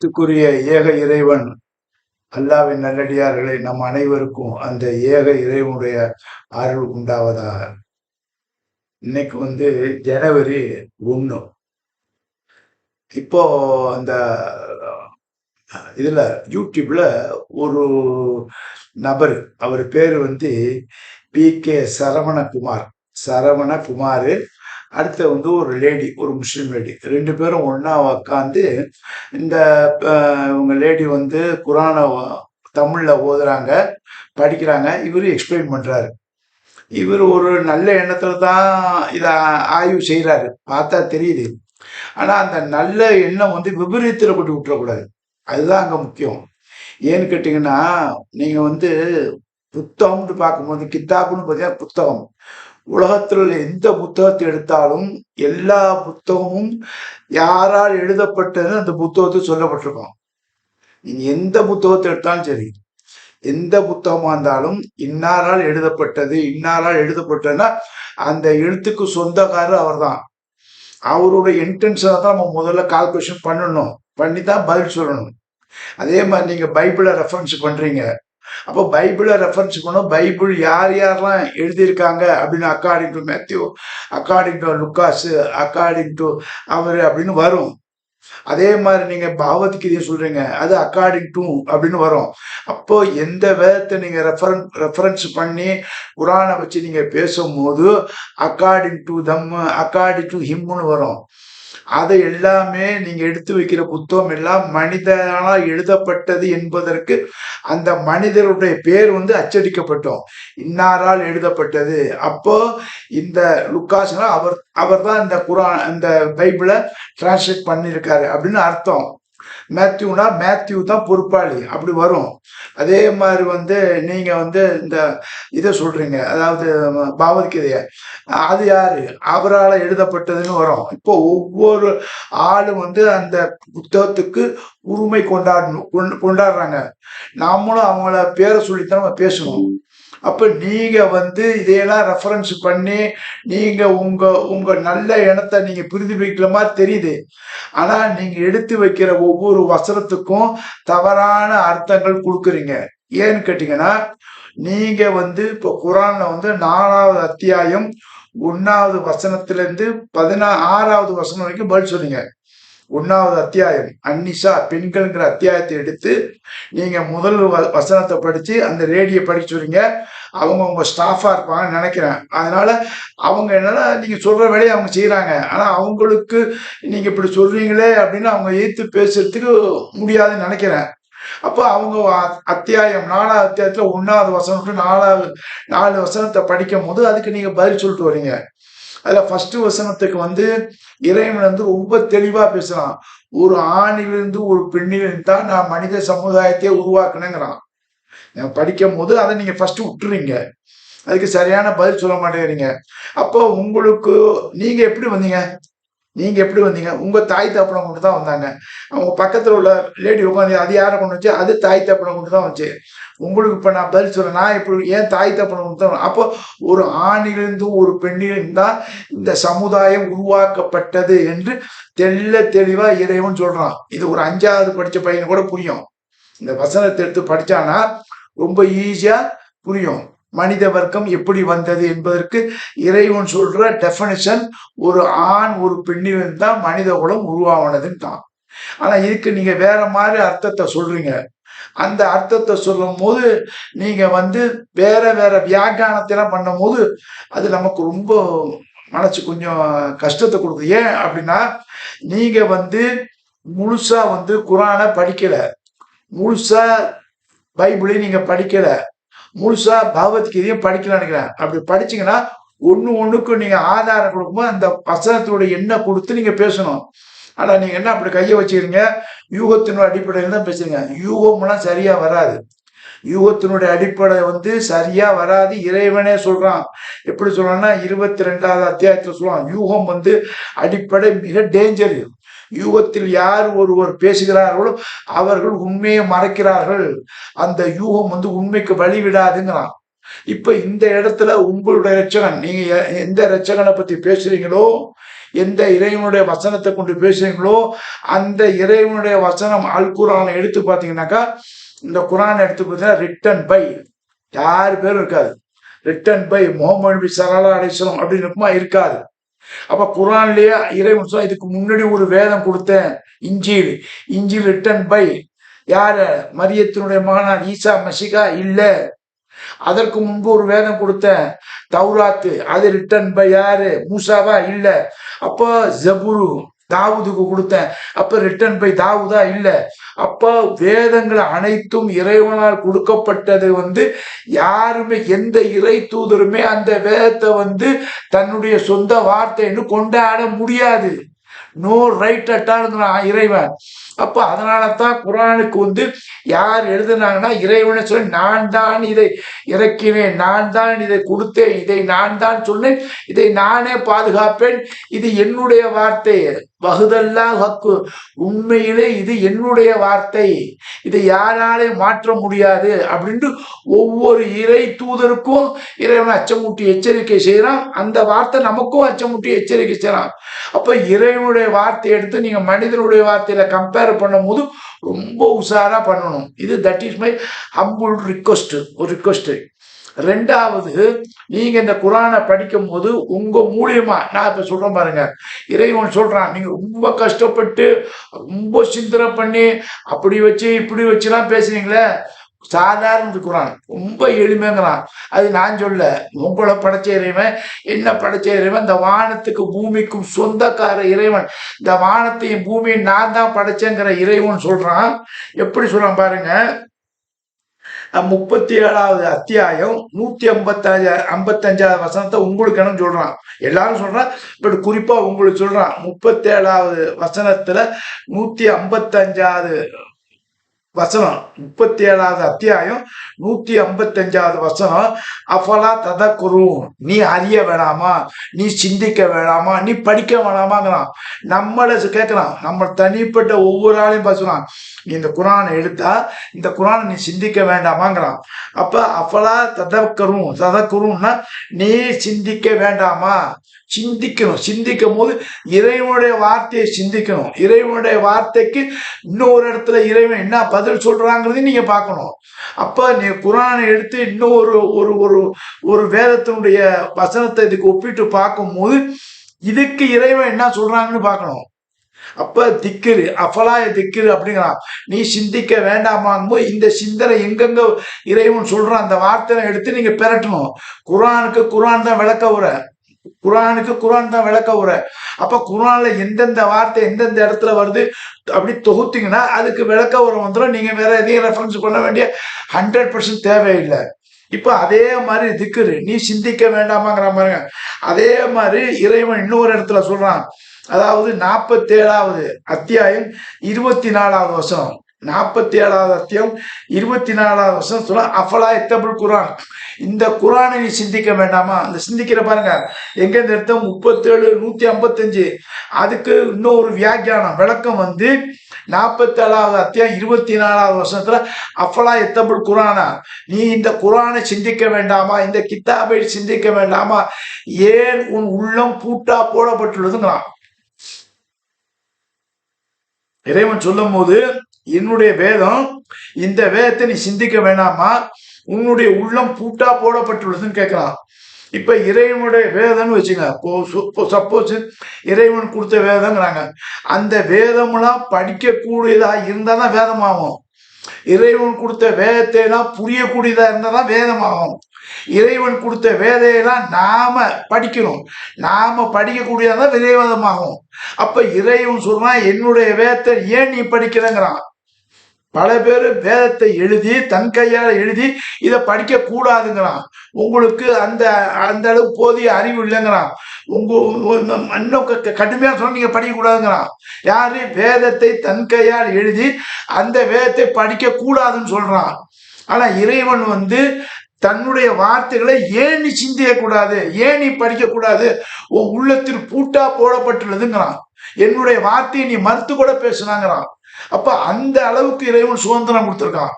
த்துக்குரிய ஏக இறைவன் அல்லாவின் நல்லடியார்களை நம் அனைவருக்கும் அந்த ஏக இறைவனுடைய அருள் உண்டாவதாக. இன்னைக்கு வந்து ஜனவரி ஒன்று இப்போ அந்த இதில் யூடியூப்ல ஒரு நபர் அவர் பேர் வந்து பி கே சரவணகுமார். சரவணகுமார் அடுத்து வந்து ஒரு லேடி ஒரு முஸ்லீம் லேடி ரெண்டு பேரும் ஒன்றா உக்காந்து இந்த இவங்க லேடி வந்து குரானை தமிழ்ல ஓதுறாங்க படிக்கிறாங்க. இவரு எக்ஸ்பிளைன் பண்றாரு. இவர் ஒரு நல்ல எண்ணத்துல தான் இதை ஆய்வு செய்கிறாரு பார்த்தா தெரியுது. ஆனால் அந்த நல்ல எண்ணம் வந்து விபரீத்தில் கொண்டு விட்டுறக்கூடாது. அதுதான் அங்கே முக்கியம். ஏன்னு கேட்டிங்கன்னா நீங்கள் வந்து புத்தகம்னு பார்க்கும்போது கித்தாப்புன்னு பார்த்தீங்கன்னா புத்தகம். உலகத்தில் உள்ள எந்த புத்தகத்தை எடுத்தாலும் எல்லா புத்தகமும் யாரால் எழுதப்பட்டது அந்த புத்தகத்தை சொல்லப்பட்டிருக்கும் நீங்க எந்த புத்தகத்தை எடுத்தாலும் சரி எந்த புத்தகமா இருந்தாலும் இன்னாரால் எழுதப்பட்டது இன்னாரால் எழுதப்பட்டதுன்னா அந்த எழுத்துக்கு சொந்தக்காரர் அவர்தான். அவரோட இன்டென்ஷனை தான் நம்ம முதல்ல கால்குலேஷன் பண்ணணும். பண்ணி தான் பதில் சொல்லணும். அதே மாதிரி நீங்க பைபிளை ரெஃபரன்ஸ் பண்றீங்க. அப்போ பைபிளை ரெஃபரன்ஸ் பண்ணும் பைபிள் யார் யாரெல்லாம் எழுதியிருக்காங்க அப்படின்னு according Matthew according Lucas according அவர் அப்படின்னு வரும். அதே மாதிரி நீங்க பாவத்கீதையை சொல்றீங்க. அது அக்கார்டிங் டு அப்படின்னு வரும். அப்போ எந்த வேதத்தை நீங்க ரெஃபரன் ரெஃபரன்ஸ் பண்ணி குரானை வச்சு நீங்க பேசும்போது according to them according to ஹிம்னு வரும். அதை எல்லாமே நீங்க எடுத்து வைக்கிற புத்தகம் எல்லாம் மனிதனால் எழுதப்பட்டது என்பதற்கு அந்த மனிதருடைய பேர் வந்து அச்சடிக்கப்பட்டோம். இன்னாரால் எழுதப்பட்டது. அப்போ இந்த லுக்காசனா அவர் அவர் தான் இந்த குரான் இந்த பைபிளை டிரான்ஸ்லேட் பண்ணியிருக்காரு அப்படின்னு அர்த்தம். மேத்யூனா மேத்யூ தான் பொறுப்பாளி. அப்படி வரும். அதே மாதிரி வந்து நீங்க வந்து இந்த இதை சொல்றீங்க. அதாவது பாவத்கீதைய அது யாரு? அவரால் எழுதப்பட்டதுன்னு வரும். இப்போ ஒவ்வொரு ஆளும் வந்து அந்த புத்தகத்துக்கு உரிமை கொண்டாடணும் கொண்டாடுறாங்க. நாமளும் அவங்கள பேரை சொல்லித்தான் நம்ம பேசணும். அப்போ நீங்கள் வந்து இதையெல்லாம் ரெஃபரன்ஸ் பண்ணி நீங்கள் உங்கள் உங்கள் நல்ல இனத்தை நீங்கள் பிரதிபலிக்கிற மாதிரி தெரியுது. ஆனால் நீங்கள் எடுத்து வைக்கிற ஒவ்வொரு வசனத்துக்கும் தவறான அர்த்தங்கள் கொடுக்குறீங்க. ஏன்னு கேட்டிங்கன்னா நீங்கள் வந்து இப்போ குரானில் வந்து நாலாவது அத்தியாயம் ஒன்றாவது வசனத்துலேருந்து பதினா ஆறாவது வசனம் வரைக்கும் பதில் சொன்னீங்க ஒன்னாவது அத்தியாயம். அன்னிஷா பெண்கள்ங்கிற அத்தியாயத்தை எடுத்து நீங்க முதல் வ- வசனத்தை படிச்சு அந்த ரேடியை படிச்சு வரீங்க அவங்க உங்க ஸ்டாஃபா இருப்பாங்கன்னு நினைக்கிறேன். அதனால அவங்க என்னன்னா நீங்க சொல்ற வேலையை அவங்க செய்யறாங்க ஆனா அவங்களுக்கு நீங்க இப்படி சொல்றீங்களே அப்படின்னு அவங்க ஈர்த்து பேசுறதுக்கு முடியாதுன்னு நினைக்கிறேன். அப்போ அவங்க அத்தியாயம் நாலாவது அத்தியாயத்துல ஒன்னாவது வசனம் நாலாவது நாலு வசனத்தை படிக்கும் போது அதுக்கு நீங்க பதில் சொல்லிட்டு வரீங்க. அதுல ஃபர்ஸ்ட் வசனத்துக்கு வந்து இறைவன் வந்து ரொம்ப தெளிவா பேசுறான். ஒரு ஆணிலிருந்து ஒரு பெண்ணிலிருந்து தான் நான் மனித சமுதாயத்தையே உருவாக்குனேங்கிறான். படிக்கும் போது அதை நீங்க ஃபர்ஸ்ட் விட்டுறீங்க அதுக்கு சரியான பதில் சொல்ல மாட்டேங்கிறீங்க. அப்போ உங்களுக்கு நீங்க எப்படி வந்தீங்க? நீங்க எப்படி வந்தீங்க? உங்க தாய் தப்பனை கொண்டு தான் வந்தாங்க. அவங்க பக்கத்துல உள்ள லேடி உட்காந்து அது யாரை கொண்டு வச்சு? அது தாய் தப்பனை கொண்டு தான் வச்சு. உங்களுக்கு இப்ப நான் பதில் சொல்ல நான் இப்படி ஏன் தாய் தப்பனை அப்போ ஒரு ஆணிலிருந்தும் ஒரு பெண்ணிலிருந்து தான் இந்த சமுதாயம் உருவாக்கப்பட்டது என்று தெள்ள தெளிவா இறைவன் சொல்றான். இது ஒரு அஞ்சாவது படிச்ச பையன் கூட புரியும். இந்த வசனத்தை எடுத்து படிச்சானா ரொம்ப ஈஸியா புரியும். மனித வர்க்கம் எப்படி வந்தது என்பதற்கு இறைவன் சொல்ற டெஃபனிஷன் ஒரு ஆண் ஒரு பெண்ணிலிருந்து தான் மனித குலம் உருவானதுன்னு தான் ஆனா இதுக்கு நீங்க வேற மாதிரி அர்த்தத்தை சொல்றீங்க. அந்த அர்த்தத்தை சொல்லும் போது நீங்க வந்து வேற வேற வியாக்கியானத்தெல்லாம் பண்ணும் போது அது நமக்கு ரொம்ப மனசு கொஞ்சம் கஷ்டத்தை கொடுக்குது. ஏன் அப்படின்னா நீங்க வந்து முழுசா வந்து குரானை படிக்கல. முழுசா பைபிளையும் நீங்க படிக்கல. முழுசா பகவத்கீதையும் படிக்கல நினைக்கிறேன். அப்படி படிச்சீங்கன்னா ஒண்ணு ஒண்ணுக்கும் நீங்க ஆதாரம் கொடுக்கும்போது அந்த வசனத்தோட எண்ணெய் கொடுத்து நீங்க பேசணும். ஆனா நீங்க என்ன அப்படி கையை வச்சுக்கிறீங்க? யூகத்தினுடைய அடிப்படையில் தான் பேசுறீங்க. யூகம்லாம் சரியா வராது. யூகத்தினுடைய அடிப்படை வந்து சரியா வராது. இறைவனே சொல்றான். எப்படி சொல்றான்னா இருபத்தி ரெண்டாவது அத்தியாயத்துல சொல்லுவான் யூகம் வந்து அடிப்படை மிக டேஞ்சர் யூகத்தில் யார் ஒருவர் பேசுகிறார்களோ அவர்கள் உண்மையை மறைக்கிறார்கள். அந்த யூகம் வந்து உண்மைக்கு வழிவிடாதுங்கிறான். இப்ப இந்த இடத்துல உங்களுடைய ரச்சகன் நீங்க எ- எந்த ரச்சகனை பத்தி பேசுறீங்களோ எந்த இறைவனுடைய வசனத்தை கொண்டு பேசுறீங்களோ அந்த இறைவனுடைய வசனம் அல் குரானை எடுத்து பார்த்தீங்கன்னாக்கா இந்த குரான் எடுத்து பார்த்தீங்கன்னா ரிட்டன் பை யார் பேரும் இருக்காது. ரிட்டன் பை முகமது நபி சல்லா அலிஸ்லாம் அப்படின்னு இருக்குமா இருக்காது. அப்ப குரான்லயே இறைவன் சொல்ல இதுக்கு முன்னாடி ஒரு வேதம் கொடுத்தேன் இஞ்சில் இஞ்சில் ரிட்டன் பை யார? மரியத்தினுடைய மகனார் ஈசா மசிகா இல்லை. அதற்கு முன்பு ஒரு வேதம் கொடுத்தேன் தௌராத்து அது ரிட்டன் பை யாரு? மூசாவா? இல்ல. அப்போ ஜபுரு தாவூதுக்கு கொடுத்தேன். அப்ப ரிட்டன் பை தாவூதா? இல்ல. அப்ப வேதங்கள் அனைத்தும் இறைவனால் கொடுக்கப்பட்டது வந்து யாருமே எந்த இறை தூதருமே அந்த வேதத்தை வந்து தன்னுடைய சொந்த வார்த்தைன்னு கொண்டாட முடியாது. நோ ரைட் அட்டாருங்கிறான் இறைவன். அப்ப அதனால தான் குரானுக்கு வந்து யார் எழுதுனாங்கன்னா இறைவனை சொல்லி நான் தான் இதை இறக்கினேன் நான் தான் இதை கொடுத்தேன் இதை நான் தான் சொன்னேன் இதை நானே பாதுகாப்பேன் இது என்னுடைய வார்த்தை. வகுதல்லா ஹக்கு. உண்மையிலே இது என்னுடைய வார்த்தை. இதை யாராலே மாற்ற முடியாது. அப்படின்ட்டு ஒவ்வொரு இறை தூதருக்கும் இறைவன் அச்சமூட்டி எச்சரிக்கை செய்யறான் அந்த வார்த்தை நமக்கும் அச்சமூட்டி எச்சரிக்கை செய்யறான் அப்ப இறைவனுடைய வார்த்தையை எடுத்து நீங்க மனிதனுடைய வார்த்தையில கம்பேர் பண்ணும்போது ரொம்ப உஷாரா பண்ணணும். இது that is my humble request ஒரு ரிக்வஸ்ட்டு ரெண்டாவது நீங்க இந்த குரானை படிக்கும் போது உங்க மூலியமா நான் இப்ப சொல்றேன் பாருங்க இறைவன் சொல்றான் நீங்க ரொம்ப கஷ்டப்பட்டு ரொம்ப சிந்தனை பண்ணி அப்படி வச்சு இப்படி வச்சுலாம் பேசுறீங்களே சாதாரண குரான். ரொம்ப எளிமைங்கிறான். அது நான் சொல்ல உங்களை படைச்ச இறைவன் என்ன படைச்ச இறைவன்? இந்த வானத்துக்கு பூமிக்கும் சொந்தக்கார இறைவன். இந்த வானத்தையும் பூமியும் நான் தான் படைச்சேங்கிற இறைவன் சொல்றான். எப்படி சொல்றான் பாருங்க. முப்பத்தி ஏழாவது அத்தியாயம் நூத்தி ஐம்பத்தஞ்சு ஐம்பத்தஞ்சாவது வசனத்தை உங்களுக்கு என்ன சொல்றான்? எல்லாரும் சொல்றான் பட் குறிப்பா உங்களுக்கு சொல்றான். முப்பத்தி ஏழாவது வசனத்துல நூத்தி ஐம்பத்தஞ்சாவது வசனம். முப்பத்தி ஏழாவது அத்தியாயம் நூத்தி ஐம்பத்தஞ்சாவது வசனம். அஃபலா குரு நீ அறிய வேணாமா? நீ சிந்திக்க வேணாமா? நீ படிக்க வேணாமாங்கிறான். நம்மளை கேட்கலாம் நம்ம தனிப்பட்ட ஒவ்வொரு ஆளையும் பேசுறான். இந்த குரானை எடுத்தா இந்த குரானை நீ சிந்திக்க வேண்டாமாங்கிறான். அப்ப அஃபலா ததக்கரும் ததக்குரும்னா நீ சிந்திக்க வேண்டாமா? சிந்திக்கணும். சிந்திக்கும் போது இறைவனுடைய வார்த்தையை சிந்திக்கணும். இறைவனுடைய வார்த்தைக்கு இன்னொரு இடத்துல இறைவன் என்ன பதில் சொல்றாங்கிறது நீங்க பார்க்கணும். அப்ப நீ குரானை எடுத்து இன்னொரு ஒரு ஒரு ஒரு ஒரு வேதத்தினுடைய வசனத்தை இதுக்கு ஒப்பிட்டு பார்க்கும்போது இதுக்கு இறைவன் என்ன சொல்றாங்கன்னு பார்க்கணும். அப்ப திக்கிரு அஃபலாய திக்கிரு அப்படிங்கிறான். நீ சிந்திக்க வேண்டாமாங்க இந்த சிந்தனை எங்கெங்க இறைவன் சொல்றான்? அந்த வார்த்தையை எடுத்து நீங்க பெறட்டணும் குரானுக்கு குரான் தான் விளக்க உரை. குரானுக்கு குரான் தான் விளக்க உரை. அப்ப குரான்ல எந்தெந்த வார்த்தை எந்தெந்த இடத்துல வருது? அப்படி தொகுத்தீங்கன்னா அதுக்கு விளக்க உரம் வந்துடும் நீங்க வேற எதையும் ரெஃபரன்ஸ் பண்ண வேண்டிய ஹண்ட்ரட் பர்சன்ட் தேவையில்லை. இப்ப அதே மாதிரி திக்குரு நீ சிந்திக்க வேண்டாமாங்கிற மாதிரி. அதே மாதிரி இறைவன் இன்னொரு இடத்துல சொல்றான். அதாவது நாற்பத்தி ஏழாவது அத்தியாயம் இருபத்தி நாலாவது வருஷம் நாற்பத்தி ஏழாவது அத்தியம் இருபத்தி நாலாவது வருஷம் சொல்ல அஃபலா எத்தபிள் குரான் இந்த குரானை நீ சிந்திக்க வேண்டாமா? அந்த சிந்திக்கிற பாருங்க. எங்க இந்த இடத்த முப்பத்தேழு நூத்தி ஐம்பத்தஞ்சு. அதுக்கு இன்னும் ஒரு வியாக்கியானம் விளக்கம் வந்து நாற்பத்தி ஏழாவது அத்தியாயம் இருபத்தி நாலாவது வருஷத்துல அஃபலா எத்தபிள் குரானா நீ இந்த குரானை சிந்திக்க வேண்டாமா? இந்த கித்தாபை சிந்திக்க வேண்டாமா? ஏன் உன் உள்ளம் பூட்டா போடப்பட்டுள்ளதுங்களாம் இறைவன் சொல்லும் போது என்னுடைய வேதம் இந்த வேதத்தை நீ சிந்திக்க வேணாமா? உன்னுடைய உள்ளம் பூட்டா போடப்பட்டுள்ளதுன்னு கேட்கிறான். இப்ப இறைவனுடைய வேதம்னு வச்சுங்க சப்போஸ் இறைவன் கொடுத்த வேதங்கிறாங்க அந்த வேதம்லாம் படிக்கக்கூடியதா இருந்தா தான் வேதமாகும். இறைவன் கொடுத்த வேதத்தை எல்லாம் புரியக்கூடியதா இருந்தா தான் வேதமாகும். இறைவன் கொடுத்த வேதையெல்லாம் நாம படிக்கணும். நாம படிக்கக்கூடியதான் விரைவாதமாகும் அப்ப இறைவன் சொல்றான் என்னுடைய வேதத்தை ஏன் நீ படிக்கிறங்கிறான் பல பேர் வேதத்தை எழுதி தன் கையால் எழுதி இதை படிக்க கூடாதுங்கிறான். உங்களுக்கு அந்த அந்த அளவுக்கு போதிய அறிவு இல்லைங்கிறான். உங்க இன்னும் கடுமையாக சொன்ன நீங்க படிக்கக்கூடாதுங்கிறான் யாரு வேதத்தை தன் கையால் எழுதி அந்த வேதத்தை படிக்க கூடாதுன்னு சொல்றான். ஆனா இறைவன் வந்து தன்னுடைய வார்த்தைகளை ஏன் நீ சிந்திக்க கூடாது? ஏன் நீ படிக்க கூடாது? உன் உள்ளத்தில் பூட்டா போடப்பட்டுள்ளதுங்கிறான். என்னுடைய வார்த்தையை நீ மறுத்து கூட பேசுனாங்கிறான். அப்ப அந்த அளவுக்கு இறைவன் சுதந்திரம் கொடுத்துருக்கான்.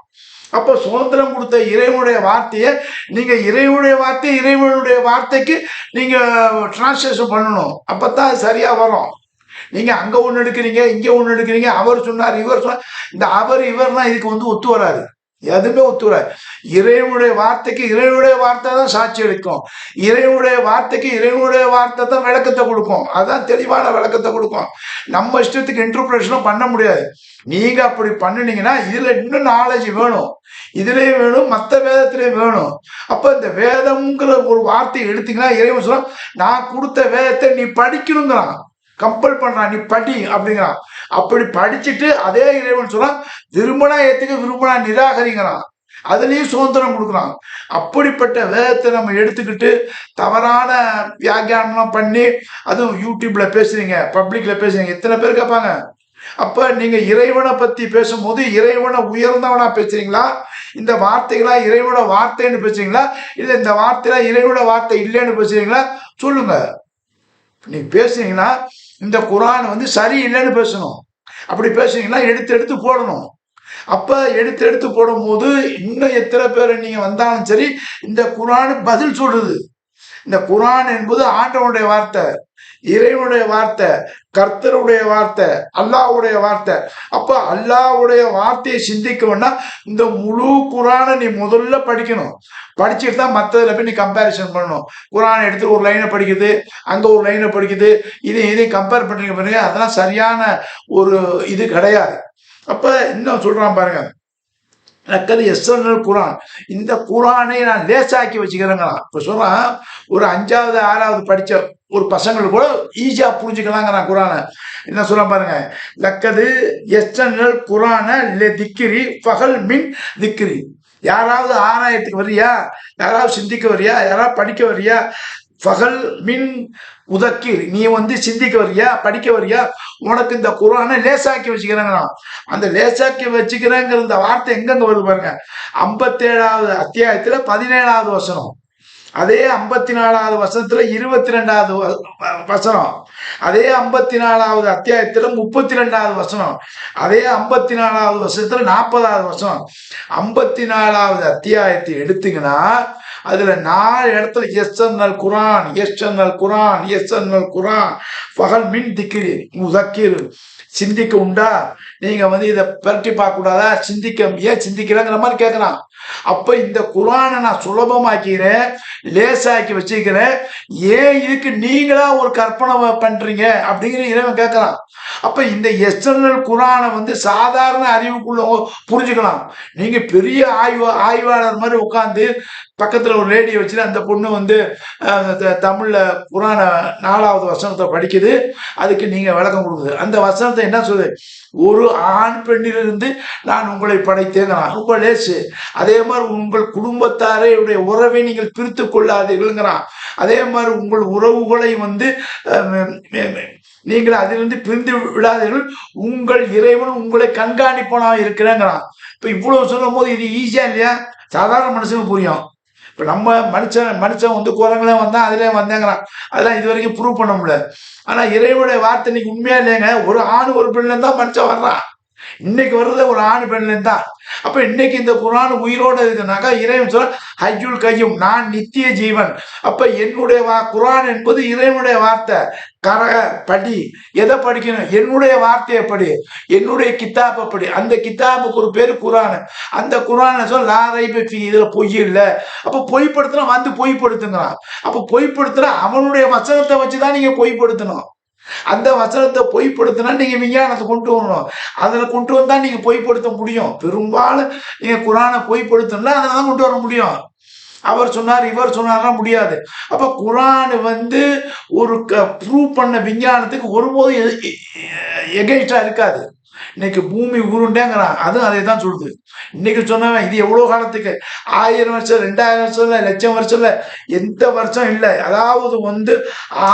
அப்போ சுதந்திரம் கொடுத்த இறைவனுடைய வார்த்தையை நீங்க இறைவனுடைய வார்த்தை இறைவனுடைய வார்த்தைக்கு நீங்க டிரான்ஸ்லேஷன் பண்ணணும். அப்பதான் அது சரியா வரும். நீங்க அங்க ஒண்ணு எடுக்கிறீங்க இங்க ஒண்ணு எடுக்கிறீங்க அவர் சொன்னார் இவர் சொன்னார். இந்த அவர் இவர்லாம் இதுக்கு வந்து ஒத்து வராது. எதுவுமே ஒத்து இறைவனுடைய வார்த்தைக்கு இறைவனுடைய வார்த்தை தான் சாட்சி அளிக்கும். இறைவனுடைய வார்த்தைக்கு இறைவனுடைய வார்த்தை தான் விளக்கத்தை கொடுக்கும். அதான் தெளிவான விளக்கத்தை கொடுக்கும். நம்ம இஷ்டத்துக்கு இன்டர்பிரேஷனும் பண்ண முடியாது. நீங்க அப்படி பண்ணுனீங்கன்னா இதுல இன்னும் நாலேஜ் வேணும். இதுலயும் வேணும் மற்ற வேதத்திலயும் வேணும். அப்ப இந்த வேதம்ங்கிற ஒரு வார்த்தையை எடுத்தீங்கன்னா இறைவன் சொல்ல நான் கொடுத்த வேதத்தை நீ படிக்கணுங்கிறான். கம்பல் பண்றான் நீ படி அப்படிங்கிறான். அப்படி படிச்சுட்டு அதே இறைவன் சொல்றான் விரும்பினா ஏத்துக்க விரும்பினா நிராகரிங்கிறான். அதுலயும் சுதந்திரம் கொடுக்குறான். அப்படிப்பட்ட வேதத்தை நம்ம எடுத்துக்கிட்டு தவறான வியாக்கியானம் பண்ணி அதுவும் யூடியூப்ல பேசுறீங்க பப்ளிக்ல பேசுறீங்க எத்தனை பேர் கேட்பாங்க? அப்ப நீங்க இறைவனை பத்தி பேசும்போது இறைவனை உயர்ந்தவனா பேசுறீங்களா? இந்த வார்த்தைகளா இறைவனோட வார்த்தைன்னு பேசுறீங்களா? இல்ல இந்த வார்த்தையில இறைவனோட வார்த்தை இல்லைன்னு பேசுறீங்களா? சொல்லுங்க. நீ பேசுறீங்கன்னா இந்த குரான் வந்து சரியில்லைன்னு பேசணும். அப்படி பேசுனீங்கன்னா எடுத்து எடுத்து போடணும். அப்ப எடுத்து எடுத்து போடும் போது இன்னும் எத்தனை பேர் நீங்க வந்தாலும் சரி இந்த குரான் பதில் சொல்லுது. இந்த குரான் என்பது ஆண்டவனுடைய வார்த்தை. இறைவனுடைய வார்த்தை கர்த்தருடைய வார்த்தை அல்லாவுடைய வார்த்தை. அப்ப அல்லாவுடைய வார்த்தையை சிந்திக்கணும்னா இந்த முழு குரானை நீ முதல்ல படிக்கணும். படிச்சுட்டு தான் மற்றதுல போய் நீ கம்பேரிசன் பண்ணணும். குரானை எடுத்து ஒரு லைனை படிக்குது அங்க ஒரு லைனை படிக்குது. இதை இதையும் கம்பேர் பண்றீங்க பாருங்க அதெல்லாம் சரியான ஒரு இது கிடையாது. அப்ப இன்னும் சொல்றான் பாருங்க. நக்கது எஸ்என்எல் குரான். இந்த குரானை நான் லேசாக்கி வச்சுக்கிறேங்களாம். இப்போ சொல்றான் ஒரு அஞ்சாவது ஆறாவது படிச்ச ஒரு பசங்களுக்கு கூட ஈஸியா புரிஞ்சுக்கலாங்கிறான் குரானை. என்ன சொல்ல பாருங்க லக்கது எஸ்என்எல் குரான திக்கிரி பகல் மின் திக்கிரி யாராவது ஆராயத்துக்கு வரியா யாராவது சிந்திக்க வரியா யாராவது படிக்க வரியா பகல் மின் உதக்கீர். நீ வந்து சிந்திக்க வரியா? படிக்க வரியா? உனக்கு இந்த குரானை லேசாக்கி வச்சுக்கிறேங்கிறான். அந்த லேசாக்கி வச்சுக்கிறேங்கிற இந்த வார்த்தை எங்கெங்க வருது பாருங்க. ஐம்பத்தேழாவது அத்தியாயத்துல பதினேழாவது வசனம். அதே ஐம்பத்தி நாலாவது வசனத்துல இருபத்தி ரெண்டாவது வசனம். அதே ஐம்பத்தி நாலாவது அத்தியாயத்துல முப்பத்தி ரெண்டாவது வசனம். அதே ஐம்பத்தி நாலாவது வசனத்துல நாற்பதாவது வசனம். ஐம்பத்தி நாலாவது அத்தியாயத்தை எடுத்தீங்கன்னா அதுல நாலு இடத்துல எஸ்என்எல் குரான் எஸ்என்எல் குரான் எஸ்என்எல் குரான். பகல் மின் திக்கிரி முதக்கீர். சிந்திக்க உண்டா? நீங்க வந்து இதை பரட்டி பார்க்க கூடாதா? சிந்திக்க ஏன் சிந்திக்கிறேங்கிற மாதிரி கேட்கறான் அப்ப இந்த குரானை நான் சுலபமாக்கிறேன் லேசாக்கி வச்சுக்கிறேன். ஏன் இதுக்கு நீங்களா ஒரு கற்பனை பண்றீங்க? அப்படிங்கிற இறைவன் கேட்கறான் அப்ப இந்த எஸ்என்எல் குரானை வந்து சாதாரண அறிவுக்குள்ள புரிஞ்சுக்கலாம். நீங்க பெரிய ஆய்வு ஆய்வாளர் மாதிரி உட்காந்து பக்கத்துல ஒரு ரேடியோ வச்சுட்டு அந்த பொண்ணு வந்து தமிழ்ல புராண நாலாவது வசனத்தை படிக்குது. அதுக்கு நீங்க விளக்கம் கொடுக்குது. அந்த வசனத்தை என்ன சொல்லுது? ஒரு ஆண் பெண்ணிலிருந்து நான் உங்களை படைத்தேன் ரொம்ப லேசு. அதே மாதிரி உங்கள் குடும்பத்தாரே உறவை நீங்கள் பிரித்து கொள்ளாதீர்கள்ங்கிறான். அதே மாதிரி உங்கள் உறவுகளை வந்து நீங்கள் அதிலிருந்து பிரிந்து விடாதீர்கள். உங்கள் இறைவன் உங்களை கண்காணிப்பனாக இருக்கிறேங்கிறான் இப்ப இவ்வளவு சொல்லும் போது இது ஈஸியா இல்லையா? சாதாரண மனுஷனுக்கு புரியும். இப்போ நம்ம மனுஷன் மனுஷன் வந்து குரங்களே வந்தான் அதிலே வந்தேங்கிறான். அதெல்லாம் இது வரைக்கும் ப்ரூவ் பண்ண முடியல. ஆனால் இறைவனுடைய வார்த்தை இன்னைக்கு உண்மையா இல்லைங்க ஒரு ஆண் ஒரு பெண்ணு தான் மனுஷன் வர்றான். இன்னைக்கு வர்றதே ஒரு ஆண் பெண்ணு தான் அப்ப இன்னைக்கு இந்த குரான் உயிரோட இருக்குனாக்கா இறைவன் சொல்ல ஹையுல் கையும் நான் நித்திய ஜீவன். அப்ப என்னுடைய வா குரான் என்பது இறைவனுடைய வார்த்தை. கரக படி. எதை படிக்கணும்? என்னுடைய வார்த்தையை படி. என்னுடைய கித்தாப்பை படி. அந்த கித்தாப்புக்கு ஒரு பேர் குரான். அந்த குரான சொல் லாரை பற்றி இதுல பொய் இல்லை. அப்ப பொய்ப்படுத்தினா வந்து பொய்ப்படுத்துங்கிறான் அப்ப பொய்ப்படுத்துனா அவனுடைய வசனத்தை வச்சுதான் நீங்க பொய்ப்படுத்தணும். அந்த வசனத்தை பொய்ப்படுத்தினா நீங்க விஞ்ஞானத்தை கொண்டு வரணும் அதுல கொண்டு வந்தா நீங்க பொய்ப்படுத்த முடியும் பெரும்பாலும் நீங்க குரானை பொய்ப்படுத்தணும்னா அதை தான் கொண்டு வர முடியும் அவர் சொன்னார் இவர் சொன்னார்லாம் முடியாது அப்ப குரான் வந்து ஒரு ப்ரூவ் பண்ண விஞ்ஞானத்துக்கு ஒருபோதும் எகெயின்ஸ்டா இருக்காது இன்னைக்கு பூமி உருண்டேங்கிறான். அதுவும் அதை தான் சொல்லுது. இன்னைக்கு சொன்னவன் இது எவ்வளோ காலத்துக்கு? ஆயிரம் வருஷம் ரெண்டாயிரம் வருஷம் இல்லை லட்சம் வருஷம் இல்லை எந்த வருஷம் இல்லை. அதாவது வந்து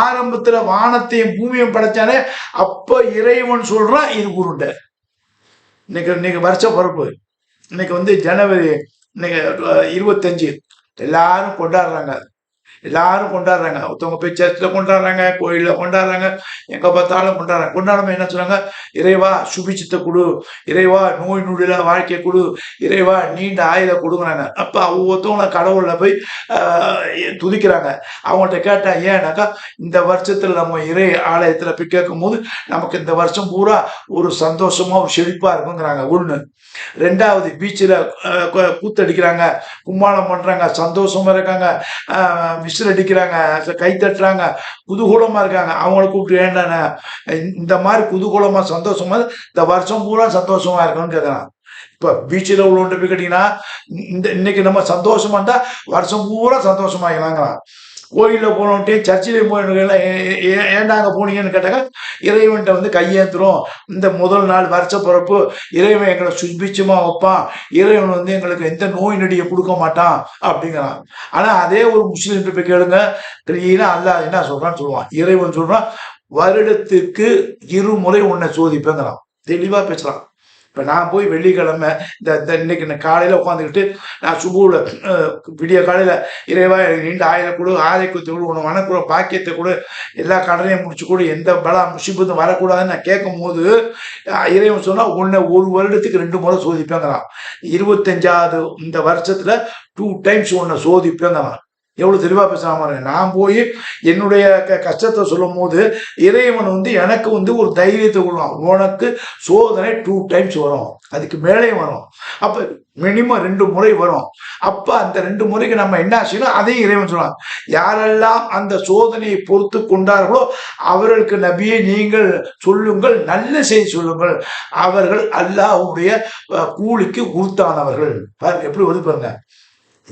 ஆரம்பத்தில் வானத்தையும் பூமியும் படைச்சானே அப்போ இறைவன் சொல்கிறான் இது உருண்டை. இன்னைக்கு இன்னைக்கு வருஷ பிறப்பு. இன்னைக்கு வந்து ஜனவரி இன்னைக்கு இருபத்தஞ்சு. எல்லாரும் கொண்டாடுறாங்க. எல்லாரும் கொண்டாடுறாங்க. ஒருத்தவங்க போய் சர்ச்சில் கொண்டாடுறாங்க கோயிலில் கொண்டாடுறாங்க எங்கே பார்த்தாலும் கொண்டாடுறாங்க. கொண்டாடாம என்ன சொன்னாங்க இறைவா சுபிச்சித்த கொடு இறைவா நோய் நொடியில வாழ்க்கை கொடு இறைவா நீண்ட ஆயுத கொடுக்குறாங்க அப்போ ஒவ்வொருத்தவங்கள கடவுளில் போய் துதிக்கிறாங்க. அவங்கள்ட்ட கேட்டால் ஏன்னாக்கா இந்த வருஷத்தில் நம்ம இறை ஆலயத்தில் போய் கேட்கும் போது நமக்கு இந்த வருஷம் பூரா ஒரு சந்தோஷமா ஒரு இருக்குங்கிறாங்க. ஒன்று ரெண்டாவது பீச்சில் கூத்தடிக்கிறாங்க கும்மாளம் பண்ணுறாங்க சந்தோஷமாக இருக்காங்க. விசில் அடிக்கிறாங்க கை தட்டுறாங்க குதூகூலமாக இருக்காங்க. அவங்கள கூப்பிட்டு வேண்டானே இந்த மாதிரி குதூகூலமாக சந்தோஷமா இந்த வருஷம் பூரா சந்தோஷமா இருக்கணும்னு கேட்குறான் இப்போ பீச்சில் உள்ளவன்ட்டு போய் கேட்டிங்கன்னா இந்த இன்னைக்கு நம்ம சந்தோஷமா இருந்தால் வருஷம் பூரா சந்தோஷமாகலாங்கிறான் கோயிலில் போனோன்ட்டே சர்ச்சில் போயிட்டு ஏன்டா அங்கே போனீங்கன்னு கேட்டாக்கா இறைவன்கிட்ட வந்து கையேந்துரும். இந்த முதல் நாள் வருஷ பிறப்பு இறைவன் எங்களை சுபிச்சமாக வைப்பான். இறைவன் வந்து எங்களுக்கு எந்த நோய் நொடியை கொடுக்க மாட்டான் அப்படிங்கிறான். ஆனால் அதே ஒரு முஸ்லீம் போய் கேளுங்க கிளீனா அல்ல என்ன சொல்கிறான்னு சொல்லுவான். இறைவன் சொல்கிறான் வருடத்துக்கு இருமுறை உன்னை சோதிப்பேங்கிறான். தெளிவாக பேசுகிறான் இப்போ நான் போய் வெள்ளிக்கிழமை இந்த இந்த இன்னைக்கு நான் காலையில் உட்காந்துக்கிட்டு நான் சுபூவில் விடிய காலையில் இறைவா எனக்கு நீண்ட ஆயிரம் கொடு ஆரோக்கியத்தை கொடு உன்னை வனக்குற பாக்கியத்தை கொடு எல்லா கடனையும் முடிச்சு கொடு எந்த பலா முசிபத்தும் வரக்கூடாதுன்னு நான் கேட்கும் போது இறைவன் சொன்னால் உன்னை ஒரு வருடத்துக்கு ரெண்டு முறை சோதிப்பேங்கிறான். இருபத்தஞ்சாவது இந்த வருஷத்துல டூ டைம்ஸ் உன்னை சோதிப்பேங்கிறான். எவ்வளவு தெளிவா பேசாமல் நான் போய் என்னுடைய க- கஷ்டத்தை சொல்லும் போது இறைவன் வந்து எனக்கு வந்து ஒரு தைரியத்தை கொள்ளுவான் உனக்கு சோதனை டூ டைம்ஸ் வரும். அதுக்கு மேலே வரும். அப்ப மினிமம் ரெண்டு முறை வரும். அப்ப அந்த ரெண்டு முறைக்கு நம்ம என்ன செய்யணும்? அதையும் இறைவன் சொல்லுவாங்க யாரெல்லாம் அந்த சோதனையை பொறுத்து கொண்டார்களோ அவர்களுக்கு நபியை நீங்கள் சொல்லுங்கள் நல்ல செய்தி சொல்லுங்கள். அவர்கள் அல்லாஹுடைய கூலிக்கு உறுத்தானவர்கள். எப்படி வருது பாருங்க.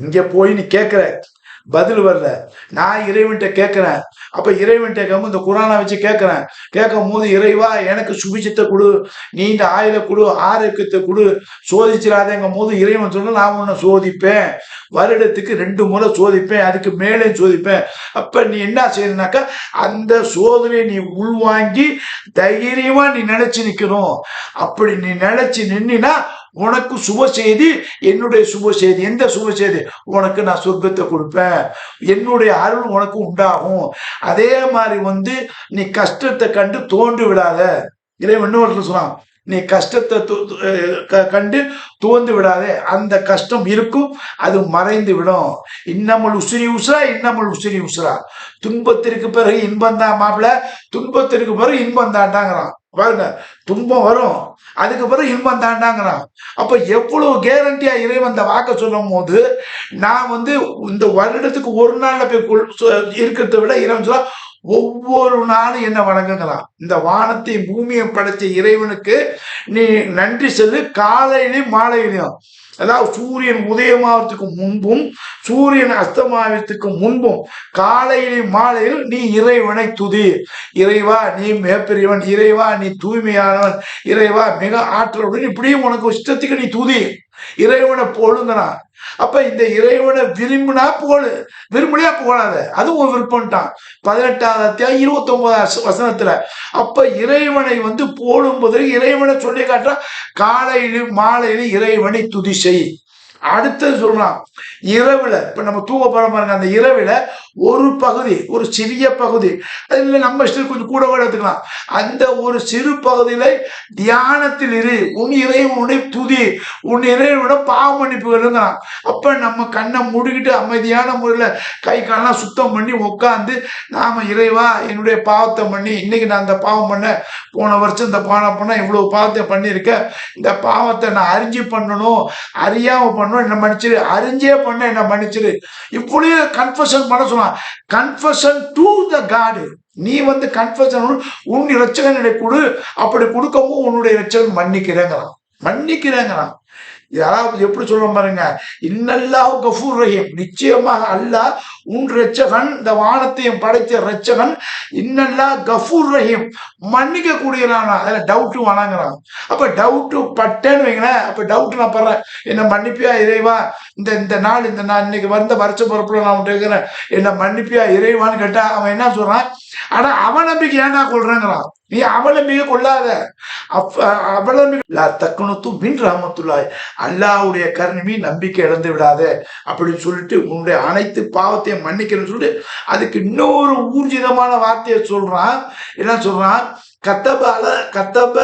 இங்க போய் நீ கேட்கிற பதில் வரல. நான் இறைவன்கிட்ட கேட்குறேன். அப்ப இறைவன்கிட்ட கேட்கும் இந்த குரானை வச்சு கேட்குறேன். கேட்கும் போது இறைவா எனக்கு சுபிச்சத்தை கொடு. நீண்ட ஆயுத கொடு ஆரோக்கியத்தை கொடு. சோதிச்சிடாதேங்கும் போது இறைவன் சொன்ன நான் உன்னை சோதிப்பேன். வருடத்துக்கு ரெண்டு முறை சோதிப்பேன். அதுக்கு மேலே சோதிப்பேன். அப்ப நீ என்ன செய்யணும்னாக்கா அந்த சோதனையை நீ உள்வாங்கி தைரியமா நீ நினைச்சு நிக்கணும். அப்படி நீ நினைச்சு நின்னா உனக்கு சுப செய்தி என்னுடைய சுப செய்தி எந்த சுப செய்தி? உனக்கு நான் சொர்க்கத்தை கொடுப்பேன். என்னுடைய அருள் உனக்கு உண்டாகும். அதே மாதிரி வந்து நீ கஷ்டத்தை கண்டு தோன்று விடாத. இறைவன் இன்னொரு சொன்னான் நீ கஷ்டத்தை க- கண்டு துவந்து விடாதே. அந்த கஷ்டம் இருக்கும் அது மறைந்து விடும். இன்னமல் உசிரி உசுரா இன்னமல் உசிரி உசுரா துன்பத்திற்கு பிறகு இன்பம் தான் மாப்பிள துன்பத்திற்கு பிறகு இன்பம் தான்டாங்கிறான். பாருங்க துன்பம் வரும். அதுக்கு பிறகு இன்பம் தாண்டாங்கிறான். அப்ப எவ்வளவு கேரண்டியா இறைவன் அந்த வாக்க சொல்லும் போது நான் வந்து இந்த வருடத்துக்கு ஒரு நாள்ல போய் இருக்கிறத விட இறைவன் சொல்ல ஒவ்வொரு நாளும் என்ன வணங்குங்களாம் இந்த வானத்தையும் பூமியை படைச்ச இறைவனுக்கு நீ நன்றி சொல்லு காலையிலையும் மாலையிலையும். அதாவது சூரியன் உதயமாவதுக்கு முன்பும் சூரியன் அஸ்தமாவதுக்கு முன்பும் காலையிலும் மாலையில் நீ இறைவனை துதி. இறைவா நீ மிகப்பெரியவன். இறைவா நீ தூய்மையானவன். இறைவா மிக ஆற்றலுடன் இப்படியும் உனக்கு இஷ்டத்துக்கு நீ துதி. இறைவனை போலுங்கிறான் அப்ப இந்த இறைவனை விரும்பினா போடு விரும்பலையா போடாத அதுவும் விருப்பம்ட்டான் பதினெட்டாவது அத்தியாயம் இருபத்தி ஒன்பதாவது வசனத்துல அப்ப இறைவனை வந்து போடும்போது இறைவனை சொல்லி காட்டுறா காலையிலும் மாலையிலும் இறைவனை துதி செய். அடுத்தது சொல்லலாம் இரவுல இப்ப நம்ம தூங்க போற பாருங்க அந்த இரவுல ஒரு பகுதி ஒரு சிறிய பகுதி அதுல நம்ம இஷ்டம் கொஞ்சம் கூட கூட எடுத்துக்கலாம். அந்த ஒரு சிறு பகுதியில தியானத்தில் இரு உன் இறைவனுடைய துதி உன் இறைவனோட பாவ மன்னிப்பு வருங்கிறான் அப்ப நம்ம கண்ணை மூடிக்கிட்டு அமைதியான முறையில கை காலெல்லாம் சுத்தம் பண்ணி உட்காந்து நாம இறைவா என்னுடைய பாவத்தை பண்ணி இன்னைக்கு நான் அந்த பாவம் பண்ண போன வருஷம் இந்த பாவம் பண்ண இவ்வளவு பாவத்தை பண்ணியிருக்கேன் இந்த பாவத்தை நான் அறிஞ்சு பண்ணணும் அறியாம பண்ணணும் என்ன மன்னிச்சிரு. அறிஞ்சே பண்ண என்ன மன்னிச்சிரு. இப்படியே கன்ஃபஷன் பண்ண சொன்னான். கன்ஃபஷன் டு த காடு நீ வந்து கன்ஃபஷன் உன் இரட்சகனுடைய கொடு. அப்படி கொடுக்கவும் உன்னுடைய இரட்சகன் மன்னிக்கிறேங்கிறான். மன்னிக்கிறேங்கிறான். யாராவது எப்படி சொல்ல பாருங்க இன்னல்லாஹ் கஃபூர் ரஹீம். நிச்சயமாக அல்லாஹ் உன் ரட்சகன் இந்த வானத்தையும் படைத்த ரட்சகன் இன்னல்லா கஃபூர் ரஹீம். மன்னிக்க கூடியலானா அதுல டவுட்டு வணங்குறான். அப்ப டவுட்டு பட்டேன்னு வைங்களேன். அப்ப டவுட் நான் படுறேன். என்ன மன்னிப்பியா இறைவா? இந்த இந்த நாள் இந்த நான் இன்னைக்கு வந்த வருஷ பொறுப்புல நான் உன் இருக்கிறேன். என்ன மன்னிப்பியா இறைவான்னு கேட்டா அவன் என்ன சொல்றான்? ஆனா அவன் நம்பிக்கை ஏன்டா கொள்றேங்கிறான். நீ அவலம்பிக்க கொள்ளாத. அவலம்பிக்க தக்கணத்து மின் ரஹமத்துல்லாய் அல்லாவுடைய கருணமே நம்பிக்கை இழந்து விடாத. அப்படின்னு சொல்லிட்டு உன்னுடைய அனைத்து பாவத்தையும் மன்னிக்கிறேன்னு சொல்லிட்டு அதுக்கு இன்னொரு ஊர்ஜிதமான வார்த்தையை சொல்றான். என்ன சொல்றான்? கத்தப அல கத்தப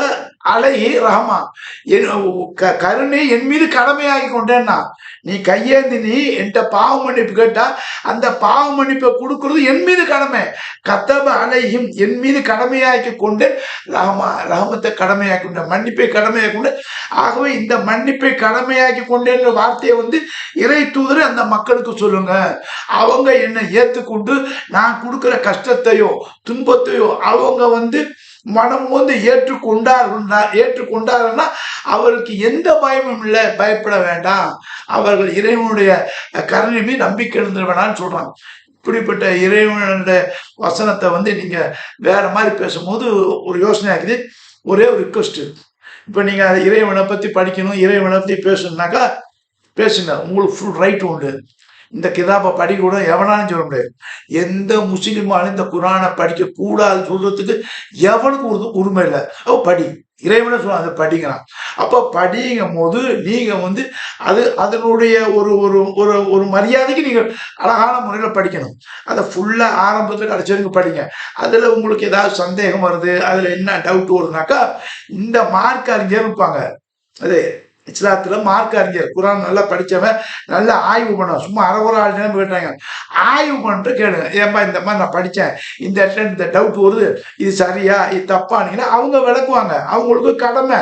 அலை ரஹமான் க- கருணை என் மீது கடமையாகி கொண்டேன்னா நீ கையேந்தி நீ என்கிட்ட பாவ மன்னிப்பு கேட்டா அந்த பாவ மன்னிப்பை கொடுக்கறது என் மீது கடமை. கத்தப அலையும் என் மீது கடமையாக்கி கொண்டு ரஹமா ரஹமத்தை கடமையாக்கி கொண்டேன் மன்னிப்பை கடமையாக்கி கொண்டு ஆகவே இந்த மன்னிப்பை கடமையாக்கி கொண்டேன்ற வார்த்தையை வந்து இறை தூதர் அந்த மக்களுக்கு சொல்லுங்க. அவங்க என்னை ஏத்துக்கொண்டு நான் கொடுக்குற கஷ்டத்தையோ துன்பத்தையோ அவங்க வந்து மனம் வந்து ஏற்றுக்கொண்டார்கள் ஏற்றுக்கொண்டார்கள்னா அவருக்கு எந்த பயமும் இல்லை பயப்பட வேண்டாம். அவர்கள் இறைவனுடைய கருணை நம்பிக்கை இருந்துட வேணான்னு சொல்றாங்க. இப்படிப்பட்ட இறைவனுடைய வசனத்தை வந்து நீங்க வேற மாதிரி பேசும்போது ஒரு யோசனை ஆகுது. ஒரே ஒரு ரிக்வஸ்ட் இப்போ நீங்கள் அதை இறைவனை பற்றி படிக்கணும் இறைவனை பற்றி பேசணுன்னாக்கா பேசுங்க. உங்களுக்கு ஃபுல் ரைட் உண்டு. இந்த கிதாபை படிக்கூட எவனாலும் சொல்ல முடியாது. எந்த முஸ்லீமாலும் இந்த குரானை படிக்க கூடாது சொல்றதுக்கு எவனுக்கு ஒரு உரிமை இல்லை. ஓ படி. இறைவனை சொல்ல அதை படிக்கிறான் அப்போ படிங்கும் போது நீங்கள் வந்து அது அதனுடைய ஒரு ஒரு ஒரு ஒரு மரியாதைக்கு நீங்கள் அழகான முறையில் படிக்கணும். அதை ஃபுல்லாக ஆரம்பத்தில் கிடச்சவங்க படிங்க. அதில் உங்களுக்கு ஏதாவது சந்தேகம் வருது அதில் என்ன டவுட் வருதுனாக்கா இந்த மார்க் அறிஞர் இருப்பாங்க. அது இஸ்லாத்துல மார்க் அறிஞர் குரான் நல்லா படித்தவன் நல்லா ஆய்வு பண்ணுவான். சும்மா அரை ஆள் நேரம் கேட்டாங்க. ஆய்வு பண்ணிட்டு கேளுங்க. ஏன்பா இந்த மாதிரி நான் படித்தேன் இந்த இடத்துல இந்த டவுட் வருது. இது சரியா? இது தப்பானீங்கன்னா அவங்க விளக்குவாங்க. அவங்களுக்கு கடமை.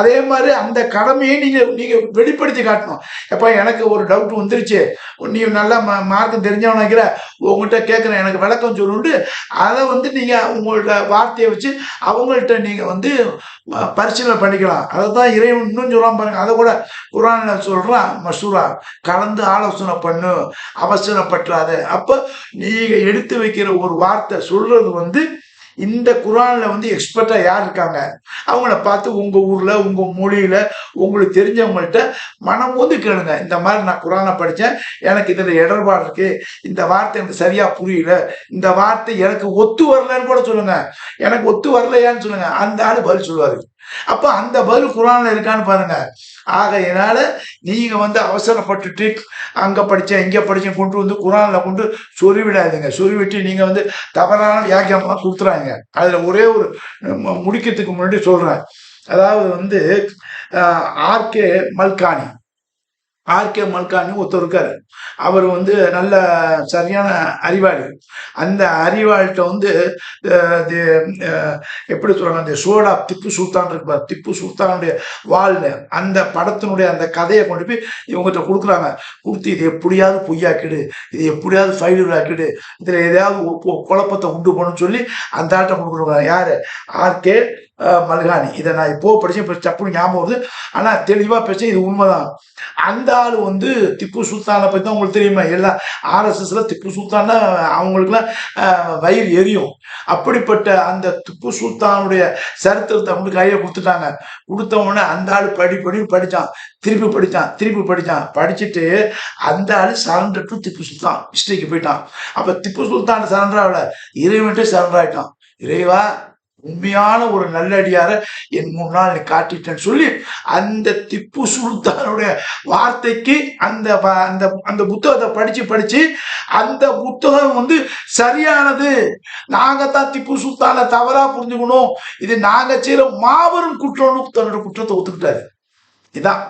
அதே மாதிரி அந்த கடமையை நீங்கள் நீங்கள் வெளிப்படுத்தி காட்டணும். எப்போ எனக்கு ஒரு டவுட் வந்துருச்சு. நீ நல்லா மார்க்கம் தெரிஞ்சவன் நினைக்கிற உங்கள்கிட்ட கேட்குறேன் எனக்கு விளக்கம் சொல்லுண்டு அதை வந்து நீங்கள் உங்கள்ட்ட வார்த்தையை வச்சு அவங்கள்ட்ட நீங்கள் வந்து பரிசீலனை பண்ணிக்கலாம். அதை தான் இறைவன் இன்னும் சொல்லாமல் பாருங்க. அதை கூட குரான்ல சொல்கிறான் மசூரா கலந்து ஆலோசனை பண்ணு அவசரப்பற்றாத அப்போ நீங்கள் எடுத்து வைக்கிற ஒரு வார்த்தை சொல்கிறது வந்து இந்த குரான்ல வந்து எக்ஸ்பர்ட்டா யார் இருக்காங்க? அவங்கள பார்த்து உங்க ஊர்ல உங்க மொழியில உங்களுக்கு தெரிஞ்சவங்கள்ட்ட மனம் வந்து கேளுங்க. இந்த மாதிரி நான் குரானை படித்தேன் எனக்கு இதில் இடர்பாடு இருக்கு. இந்த வார்த்தை எனக்கு சரியா புரியல. இந்த வார்த்தை எனக்கு ஒத்து வரலன்னு கூட சொல்லுங்க. எனக்கு ஒத்து வரலையான்னு சொல்லுங்க. அந்த ஆள் பதில் சொல்லுவாரு. அப்ப அந்த பதில் குரான்ல இருக்கான்னு பாருங்க. ஆகையினால நீங்க வந்து அவசரப்பட்டுட்டு அங்க படிச்சேன் இங்க படிச்சேன் கொண்டு வந்து குரான்ல கொண்டு சொருவிடாதீங்க. சொருவிட்டு நீங்க வந்து தவறான வியாக்கியமா கொடுத்துறாங்க. அதுல ஒரே ஒரு முடிக்கிறதுக்கு முன்னாடி சொல்றேன். அதாவது வந்து ஆர்கே மல்கானி. ஆர்கே மல்கான்னு ஒருத்தர் இருக்காரு. அவர் வந்து நல்ல சரியான அறிவாளி. அந்த அறிவாளிகிட்ட வந்து எப்படி சொல்றாங்க அந்த சோடா திப்பு சுல்தான் இருக்கு திப்பு சுல்தானுடைய வாழ்ல அந்த படத்தினுடைய அந்த கதையை கொண்டு போய் இவங்ககிட்ட கொடுக்குறாங்க. கொடுத்து இது எப்படியாவது பொய்யாக்கிடு இது எப்படியாவது ஃபைல் ஆக்கிடு இதில் எதையாவது குழப்பத்தை உண்டு பண்ணுன்னு சொல்லி அந்த ஆட்டம் கொடுக்குறாங்க. யார்? ஆர்கே மல்கானி இதை நான் இப்போ படித்தேன் இப்போ சப்புன்னு ஞாபகம் வருது. ஆனால் தெளிவாக பேச இது உண்மைதான். அந்த ஆள் வந்து திப்பு சுல்தானை பற்றி தான் உங்களுக்கு தெரியுமா? எல்லாம் ஆர்எஸ்எஸ்ல திப்பு சுல்தான் அவங்களுக்குலாம் வயிறு எரியும். அப்படிப்பட்ட அந்த திப்பு சுல்தானுடைய சரித்திரத்தை அவங்களுக்கு கையை கொடுத்துட்டாங்க. கொடுத்த உடனே அந்த ஆள் படி படி படித்தான் திருப்பி படித்தான் திருப்பி படித்தான் படிச்சுட்டு அந்த ஆள் சரண்டர் டு திப்பு சுல்தான். ஹிஸ்டரிக்கு போயிட்டான். அப்போ திப்பு சுல்தான் சரண்டர் ஆகல. இறைவன்ட்டு சரண்டர் ஆயிட்டான். இறைவா உண்மையான ஒரு நல்லடியார என் முன்னால் நீ காட்டிட்டேன்னு சொல்லி அந்த திப்பு சுல்தானுடைய வார்த்தைக்கு அந்த அந்த அந்த புத்தகத்தை படிச்சு படிச்சு அந்த புத்தகம் வந்து சரியானது. நாங்கத்தான் தான் திப்பு சுல்தானை தவறா புரிஞ்சுக்கணும். இது நாங்க செய்யற மாபெரும் குற்றம்னு தன்னோட குற்றத்தை ஒத்துக்கிட்டாரு. இதான்.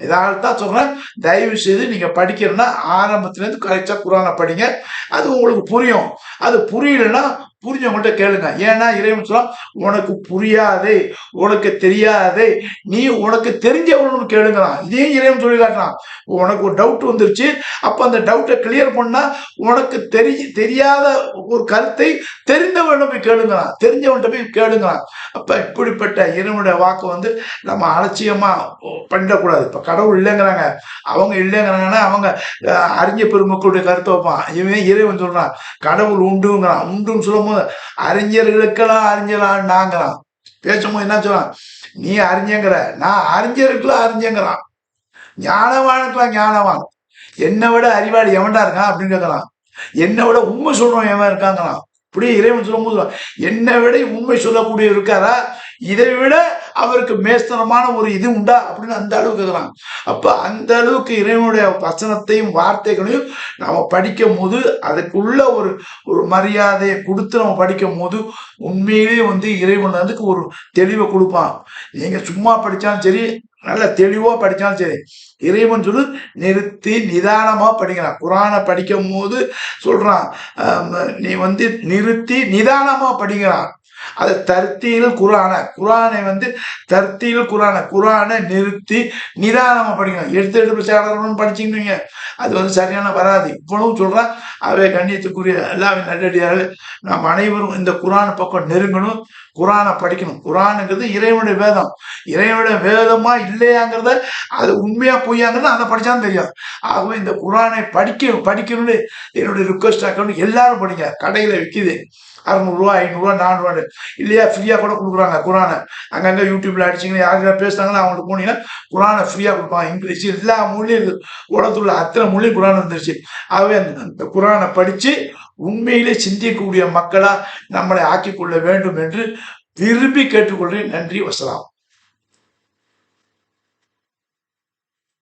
இதால் தான் சொல்கிறேன் தயவு செய்து நீங்கள் படிக்கிறேன்னா ஆரம்பத்துலேருந்து கரெக்டாக குரானை படிங்க. அது உங்களுக்கு புரியும். அது புரியலன்னா புரிஞ்சவங்கள்ட்ட கேளுங்க. ஏன்னா இறைவன் சொல்ல உனக்கு புரியாதே உனக்கு தெரியாதே நீ உனக்கு தெரிஞ்சவனும் கேளுங்களாம். இதையும் இறைவன் சொல்லி காட்டுறான். உனக்கு ஒரு டவுட் வந்துருச்சு. அப்ப அந்த டவுட்டை கிளியர் பண்ணா உனக்கு தெரி தெரியாத ஒரு கருத்தை தெரிந்தவன போய் கேளுங்களாம். தெரிஞ்சவன்கிட்ட போய் கேளுங்களாம். அப்ப இப்படிப்பட்ட இறைவனுடைய வாக்கு வந்து நம்ம அலட்சியமா பண்ணிடக்கூடாது இப்ப கடவுள் இல்லைங்கிறாங்க. அவங்க இல்லைங்கிறாங்கன்னா அவங்க அஹ், அறிஞ பெருமக்களுடைய கருத்தை வைப்பான். இவன் இறைவன் சொல்றான் கடவுள் உண்டுங்கிறான். உண்டுன்னு சொல்லும் போது அறிஞர்களுக்கெல்லாம் அறிஞரான் நாங்களாம். பேசும்போது என்ன சொல்றான்? நீ அறிஞங்கிற நான் அறிஞருக்கெல்லாம் அறிஞங்கிறான். ஞானவானுக்கெல்லாம் ஞானவான். என்னை விட அறிவாளி எவன்டா இருக்கான்? அப்படின்னு கேட்கறான் என்னை விட உண்மை சொல்றவன் எவன் இருக்காங்கிறான்? இப்படியே இறைவன் சொல்லும்போது என்னை விட உண்மை சொல்லக்கூடிய இருக்காரா? இதை விட அவருக்கு மேஸ்தனமான ஒரு இது உண்டா அப்படின்னு அந்த அளவுக்கு இருக்கிறான் அப்ப அந்த அளவுக்கு இறைவனுடைய வசனத்தையும் வார்த்தைகளையும் நாம படிக்கும் போது அதுக்குள்ள ஒரு ஒரு மரியாதையை கொடுத்து நம்ம படிக்கும் போது உண்மையிலேயே வந்து இறைவன் அதுக்கு ஒரு தெளிவை கொடுப்பான். நீங்க சும்மா படிச்சாலும் சரி நல்ல தெளிவா படிச்சாலும் சரி இறைவன் சொல்லு நிறுத்தி நிதானமா படிக்கிறான் குரானை படிக்கும் போது சொல்றான் நீ வந்து நிறுத்தி நிதானமா படிக்கிறான் அது தர்த்தியில் குரான. குரானை வந்து தர்த்தியில் குரான. குரானை நிறுத்தி நிதானமாக படிக்கணும். எடுத்து எடுத்து சேடணும் படிச்சுக்கணுங்க அது வந்து சரியான வராது. இவ்வளவு சொல்றான் அவை கண்ணியத்துக்குரிய எல்லாமே நல்லடியார்கள் நாம் அனைவரும் இந்த குரான் பக்கம் நெருங்கணும். குரானை படிக்கணும். குரானுங்கிறது இறைவனுடைய வேதம். இறைவனுடைய வேதமா இல்லையாங்கிறத அது உண்மையா பொய்யாங்கிறத அதை படிச்சாலும் தெரியும். ஆகவே இந்த குரானை படிக்க படிக்கணும்னு என்னுடைய ரிக்வஸ்ட் ஆக்கணும் எல்லாரும் படிங்க. கடையில விற்கிது அறநூறுவா ஐநூறுரூவா நானூறு இல்லையா ஃப்ரீயாக கூட கொடுக்குறாங்க குரானை. அங்கங்கே யூடியூப்பில் அடிச்சிங்கன்னா யாருக்கா பேசுனாங்களோ அவங்களுக்கு போனீங்கன்னா குரானை ஃப்ரீயாக கொடுப்பாங்க. இங்கிலீஷ் எல்லா மொழியும் உலகத்தில் உள்ள அத்தனை மொழியும் குரான் வந்துருச்சு. ஆகவே அந்த அந்த குரானை படித்து உண்மையிலே சிந்திக்கக்கூடிய மக்களாக நம்மளை ஆக்கிக்கொள்ள வேண்டும் என்று விரும்பி கேட்டுக்கொள்கிறேன். நன்றி வசலாம்.